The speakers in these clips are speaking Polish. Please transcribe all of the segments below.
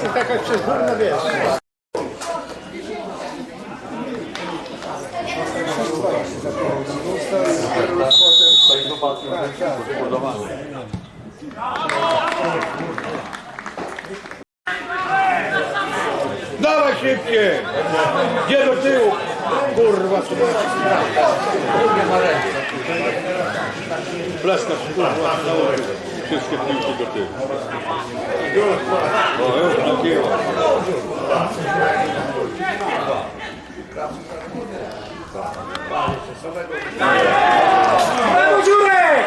Це така чергурна вещь. Jest taka przez górne, wiesz. Dawaj szybciej! Gdzie do tyłu? Kurwa, co Blaska, kurwa, założył. Wszystkie piłki do tyłu. O, już trafiło. Brawo, Dziurek!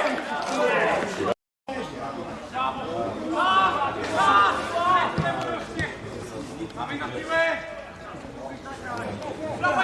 Dawaj